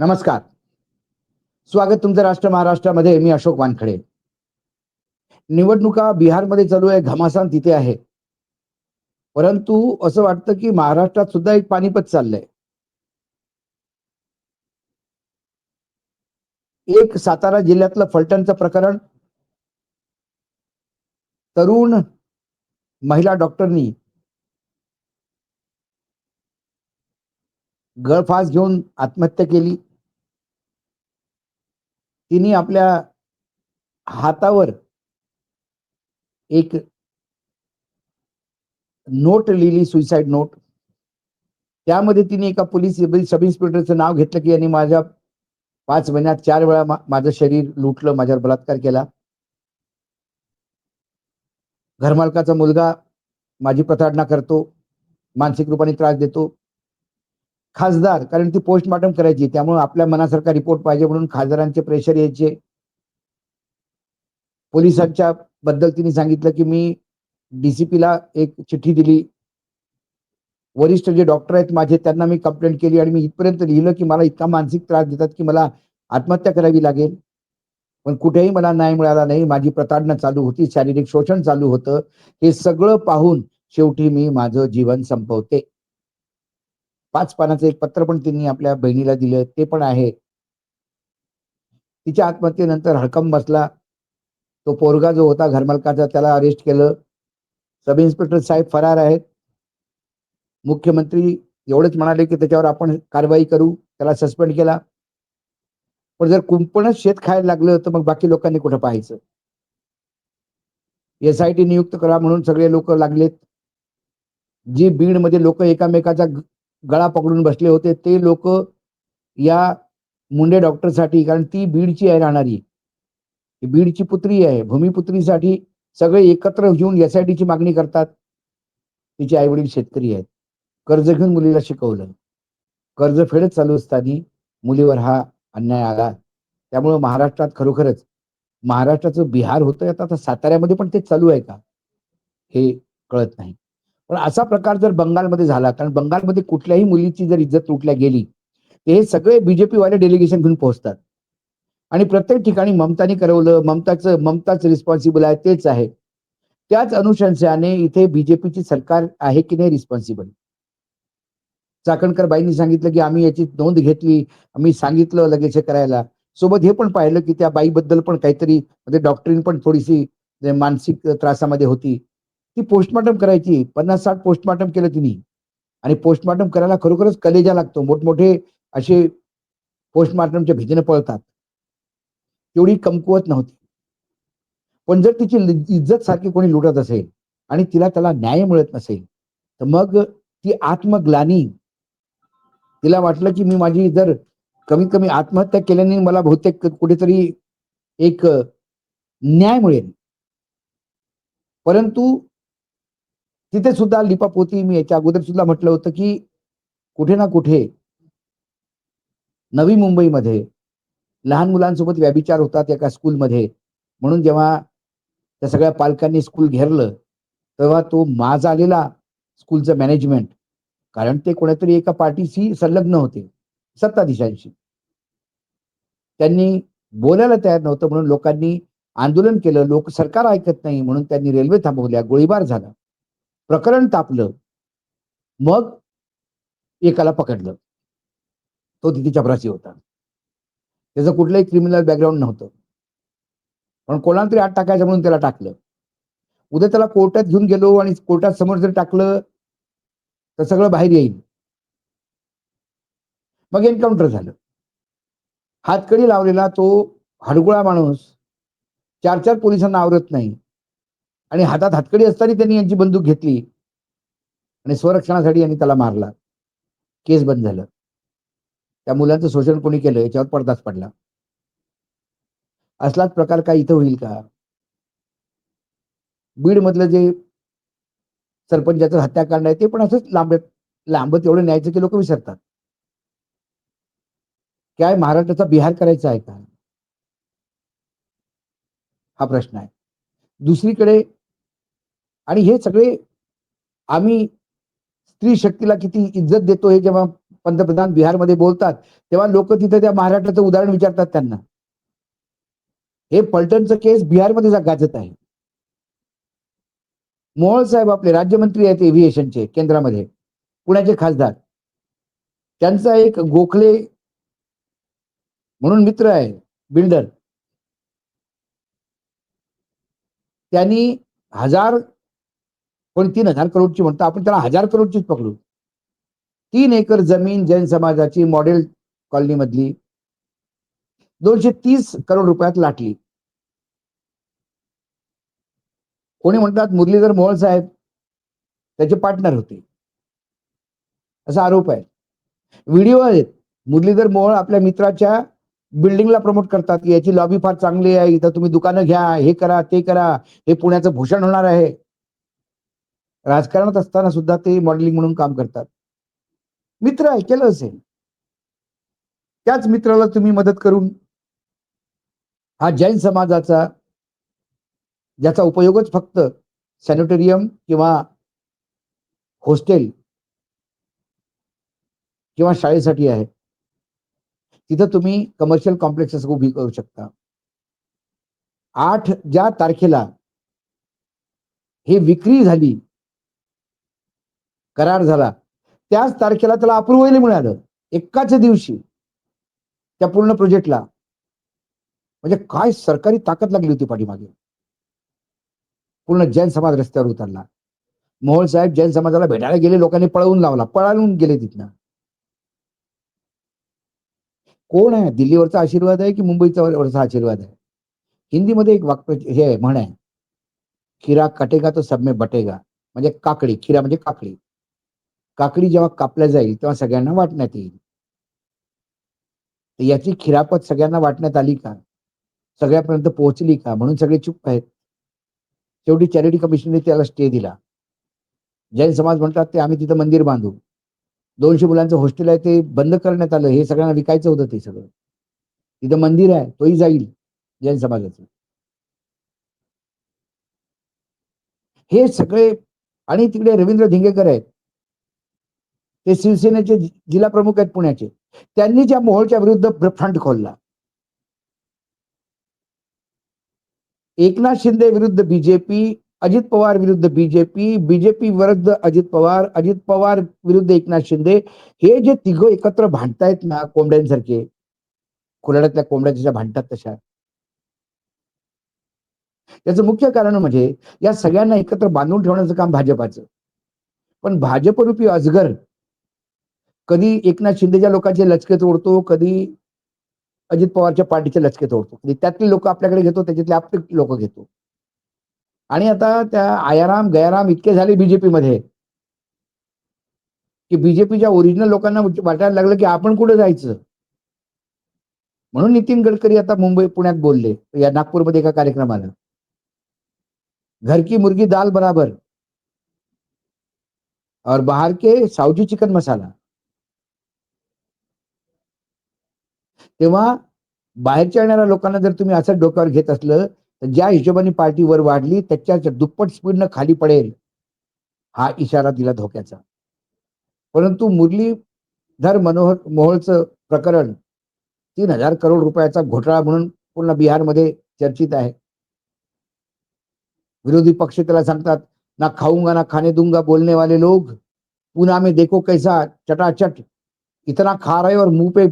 नमस्कार. स्वागत तुमचं राष्ट्र महाराष्ट्रामध्ये. मी अशोक वानखडे. निवडणुका बिहारमध्ये चालू आहे. घमासान तिथे आहे. परंतु असं वाटतं की महाराष्ट्रात सुद्धा एक पानिपत चाललंय. एक सातारा जिल्ह्यातलं फलटणचं प्रकरण. तरुण महिला डॉक्टरनी गळफास घेऊन आत्महत्या केली. तिने आपल्या हातावर एक नोट लिहिली सुईसाईड नोट त्यामध्ये तिने एका पोलीस सब इन्स्पेक्टरचं नाव घेतलं की यांनी माझ्या पाच महिन्यात चार वेळा मा- माझं शरीर लुटलं माझ्यावर बलात्कार केला. घरमालकाचा मुलगा माझी प्रताडणा करतो मानसिक रूपाने त्रास देतो. खासदार कारण ती पोस्टमॉर्टम करायची. त्यामुळे आपल्या मनासारखा रिपोर्ट पाहिजे म्हणून खासदारांचे प्रेशर यायचे. पोलिसांच्या बद्दल तिने सांगितलं की मी डीसीपीला एक चिठ्ठी दिली. वरिष्ठ जे डॉक्टर आहेत माझे त्यांना मी कंप्लेंट केली आणि मी इथपर्यंत लिहिलं की मला इतका मानसिक त्रास देतात की मला आत्महत्या करावी लागेल. पण कुठेही मला न्याय मिळाला नाही. माझी प्रताडणा चालू होती शारीरिक शोषण चालू होतं. हे सगळं पाहून शेवटी मी माझं जीवन संपवते. पाच पानाचं एक पत्र पण त्यांनी आपल्या बहिणीला दिलं ते पण आहे. तिच्या आत्महत्येनंतर हडकम बसला. तो पोरगा जो होता घरमालकाचा त्याला अरेस्ट केलं. सब इन्स्पेक्टर साहेब फरार आहेत. मुख्यमंत्री एवढेच म्हणाले की त्याच्यावर आपण कारवाई करू त्याला सस्पेंड केला. पण जर कुंपणच शेत खायला लागलं तर मग बाकी लोकांनी कुठं पाहायचं? एस आय टी नियुक्त करा म्हणून सगळे लोक लागलेत. जी बीडमध्ये लोक एकामेकाचा गळा पकडून बसले होते. ते लोक या मुंडे डॉक्टरसाठी कारण ती बीडची आहे राहणारी. बीडची पुत्री आहे. भूमिपुत्रीसाठी सगळे एकत्र घेऊन एस आय टीची मागणी करतात. तिचे आई वडील शेतकरी आहेत. कर्ज घेऊन मुलीला शिकवलं. कर्ज फेडत चालू असताना मुलीवर हा अन्याय आला. त्यामुळं महाराष्ट्रात खरोखरच महाराष्ट्राचं बिहार होतंय. आता साताऱ्यामध्ये पण ते चालू आहे का? हे कळत नाही. पण असा प्रकार जर बंगालमध्ये झाला कारण बंगालमध्ये कुठल्याही मुलीची जर इज्जत तुटल्या गेली ते हे सगळे बीजेपी वाले डेलिगेशन घेऊन पोहोचतात. आणि प्रत्येक ठिकाणी ममताने करवलं ममताचं ममताच रिस्पॉन्सिबल आहे तेच आहे. त्याच अनुशंसाने इथे बीजेपीची सरकार आहे की नाही रिस्पॉन्सिबल चाकणकर बाईंनी सांगितलं की आम्ही याची नोंद घेतली आम्ही सांगितलं लगेच हे करायला. सोबत हे पण पाहिलं की त्या बाईबद्दल पण काहीतरी म्हणजे डॉक्टरीन पण थोडीशी मानसिक त्रासामध्ये होती. ती पोस्टमॉर्टम करायची. पन्नास साठ पोस्टमॉर्टम केलं तिने. आणि पोस्टमॉर्टम करायला खरोखरच कलेजा लागतो. मोठमोठे असे पोस्टमॉर्टमच्या भीतीने पळतात. तेवढी कमकुवत नव्हती. पण जर तिची इज्जत सारखी कोणी लुटत असेल आणि तिला त्याला न्याय मिळत नसेल तर मग ती आत्मग्लानी तिला वाटलं की मी माझी जर कमीत कमी आत्महत्या केल्याने मला बहुतेक कुठेतरी एक न्याय मिळेल. परंतु तिथे सुद्धा लिपापोती मी याच्या अगोदर सुद्धा म्हटलं होतं की कुठे ना कुठे नवी मुंबईमध्ये लहान मुलांसोबत व्याभिचार होतात एका स्कूलमध्ये. म्हणून जेव्हा त्या सगळ्या पालकांनी स्कूल घेरलं तेव्हा तो माज आलेला स्कूलचं मॅनेजमेंट कारण ते कोणातरी एका पार्टीशी संलग्न होते सत्ताधीशांशी. त्यांनी बोलायला तयार नव्हतं म्हणून लोकांनी आंदोलन केलं लोक सरकार ऐकत नाही म्हणून त्यांनी रेल्वे थांबवल्या गोळीबार झाला. प्रकरण तापलं मग एकाला पकडलं. तो तिथे चपराशी होता. त्याचं कुठलंही क्रिमिनल बॅकग्राऊंड नव्हतं. पण कोणाला तरी आत टाकायचं म्हणून त्याला टाकलं. उद्या त्याला कोर्टात घेऊन गेलो आणि कोर्टात समोर जर टाकलं तर सगळं बाहेर येईल. मग एन्काउंटर झालं. हातकडी लावलेला तो हडगुळा माणूस चार चार पोलिसांना आवरत नाही. आणि हातात हातकडी असताना त्यांनी यांची बंदूक घेतली. आणि स्वरक्षणासाठी यांनी त्याला मारला. केस बंद झालं. त्या मुलांचं शोषण कोणी केलं याच्यावर पडदाच पडला. असलाच प्रकार काय इथं होईल का? बीड मधलं जे सरपंचाचं हत्याकांड आहे ते पण असंच लांबत लांबत एवढं न्यायचं की लोक विसरतात. काय महाराष्ट्राचा बिहार करायचा आहे का? हा प्रश्न आहे. दुसरीकडे आणि हे सगळे आम्ही स्त्री शक्तीला किती इज्जत देतो हे जेव्हा पंतप्रधान बिहारमध्ये बोलतात तेव्हा लोक तिथे त्या महाराष्ट्राचं उदाहरण विचारतात त्यांना. हे पलटणचं केस बिहारमध्ये गाजत आहे. मोहोळ साहेब आपले राज्यमंत्री आहेत एव्हिएशनचे केंद्रामध्ये. पुण्याचे खासदार. त्यांचा एक गोखले म्हणून मित्र आहे बिल्डर. त्यांनी हजार कोणी तीन हजार करोडची म्हणतो आपण त्याला हजार करोडचीच पकडू. तीन एकर जमीन जैन समाजाची मॉडेल कॉलनी मधली दोनशे तीस करोड रुपयात लाटली. कोणी म्हणतात मुरलीधर मोहोळ साहेब त्याचे पार्टनर होते. असा आरोप आहे. व्हिडिओ आहेत. मुरलीधर मोहोळ आपल्या मित्राच्या बिल्डिंगला प्रमोट करतात की याची लॉबी फार चांगली आहे इथं तुम्ही दुकानं घ्या हे करा ते करा हे पुण्याचं भूषण होणार आहे. राजकारणात असताना सुद्धा ते मॉडेलिंग म्हणून काम करतात. मित्र ऐकलं असेल. त्याच मित्राला तुम्ही मदत करून हा जैन समाजाचा ज्याचा उपयोगच फक्त सॅनिटोरियम किंवा हॉस्टेल किंवा शाळेसाठी आहे. तिथं तुम्ही कमर्शियल कॉम्प्लेक्सेस उभी करू शकता. आठ ज्या तारखेला हे विक्री झाली करार झाला. त्याच तारखेला त्याला अप्रुव्हल मिळालं. एकाच दिवशी. त्या पूर्ण प्रोजेक्टला. म्हणजे काय सरकारी ताकद लागली होती पाठीमागे. पूर्ण जैन समाज रस्त्यावर उतरला. मोहोळ साहेब जैन समाजाला भेटायला गेले लोकांनी पळवून लावला. पळालून गेले तिथनं. कोण आहे? दिल्लीवरचा आशीर्वाद आहे की मुंबईचा वरचा आशीर्वाद आहे? हिंदीमध्ये एक वाक्य हे आहे म्हण आहे खिरा कटेगा तो सब में बटेगा. म्हणजे काकडी खिरा म्हणजे काकडी. काकडी जेव्हा कापल्या जाईल तेव्हा सगळ्यांना वाटण्यात येईल. याची खिरापत सगळ्यांना वाटण्यात आली का? सगळ्यापर्यंत पोहोचली का? म्हणून सगळे चुप आहेत. शेवटी चॅरिटी कमिशनने त्याला स्टे दिला. जैन समाज म्हणतात ते आम्ही तिथं मंदिर बांधू. दोनशे मुलांचं हॉस्टेल आहे ते बंद करण्यात आलं. हे सगळ्यांना विकायचं होतं ते सगळं. तिथं मंदिर आहे तोही जाईल जैन समाजाचं. हे सगळे आणि तिकडे रवींद्र धिंगेकर आहेत. ते शिवसेनेचे जिल्हा प्रमुख आहेत पुण्याचे. त्यांनी ज्या मोहोळच्या विरुद्ध फ्रंट खोलला एकनाथ शिंदे विरुद्ध बीजेपी अजित पवार विरुद्ध बीजेपी बीजेपी विरुद्ध अजित पवार अजित पवार विरुद्ध एकनाथ शिंदे हे जे तिघ एकत्र भांडतायत ना कोंबड्यांसारखे खुलाड्यातल्या कोंबड्या भांडतात तशा. त्याचं मुख्य कारण म्हणजे या सगळ्यांना एकत्र बांधून ठेवण्याचं काम भाजपाचं. पण भाजपरूपी अजगर कधी एकनाथ शिंदेच्या लोकांचे लचके तोडतो कधी अजित पवारच्या पार्टीचे लचके तोडतो. कधी त्यातले लोक आपल्याकडे घेतो त्याच्यातले आपले लोक घेतो. आणि आता त्या आयाराम गयाराम इतके झाले बीजेपी मध्ये की बीजेपीच्या ओरिजिनल लोकांना वाटायला लागलं की आपण कुठे जायचं? म्हणून नितीन गडकरी आता मुंबई पुण्यात बोलले या नागपूरमध्ये एका कार्यक्रमाला. घर की मुर्गी दाल बराबर. और बाहर के सावजी चिकन मसाला. तेव्हा बाहेरच्या येणाऱ्या लोकांना जर तुम्ही असं डोक्यावर घेत असलं तर ज्या हिशोबाने पार्टी वर वाढली त्याच्या दुप्पट स्पीडनं खाली पडेल हा इशारा दिला धोक्याचा. परंतु मुरलीधर मनोहर मोहोळचं प्रकरण तीन हजार करोड रुपयाचा घोटाळा म्हणून पूर्ण बिहारमध्ये चर्चित आहे. विरोधी पक्ष त्याला सांगतात ना खाऊंगा ना खाने दूंगा बोलने वाले लोग पुना में देखो कैसा चटाचट इतना खा रहे हो और मुंह पे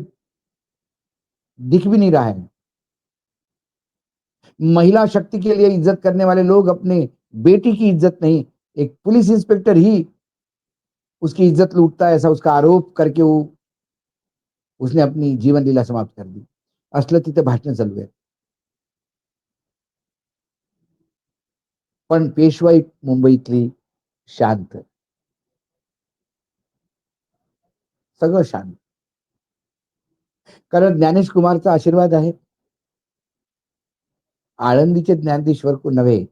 दिख भी नहीं रहा है। महिला शक्ति के लिए इज़्ज़त करने वाले लोग अपने बेटी की इज़्ज़त नहीं, एक पुलिस इंस्पेक्टर ही उसकी इज़्ज़त लूटता है ऐसा उसका आरोप करके वो, उसने अपनी जीवन लीला समाप्त कर दी। असलं तिथे भाषण चालू आहे पण पेशवाई मुंबईतली शांत, सगळं शांत। कारण ज्ञानेश कुमारचा आशीर्वाद आहे. आळंदीचे ज्ञानेश्वर नव्हे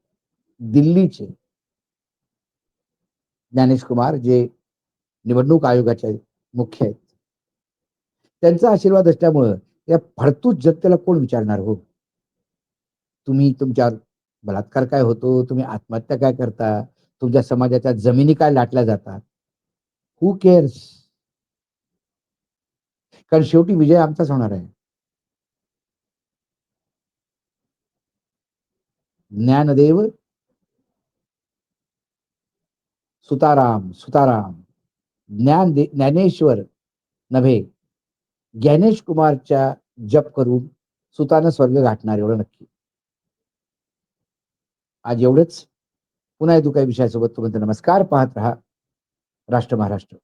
दिल्लीचे ज्ञानेश कुमार जे निवडणूक आयोगाचे मुख्य आहेत. त्यांचा आशीर्वाद असल्यामुळं या फडतूत जनतेला कोण विचारणार हो? तुम्ही तुमच्यावर बलात्कार काय होतो? तुम्ही आत्महत्या काय करता? तुमच्या समाजाच्या जमिनी काय लाटल्या जातात? हु केअर्स कारण शेवटी विजय आमचाच होणार आहे. ज्ञानदेव सुताराम सुताराम. ज्ञान ज्ञानेश्वर नव्हे. ज्ञानेश कुमारच्या जप करून सुतानं स्वर्ग गाठणार एवढं नक्की. आज एवढंच. पुन्हा येतो काही विषयासोबत तुम्ही नमस्कार. पाहत राहा. राष्ट्र महाराष्ट्र.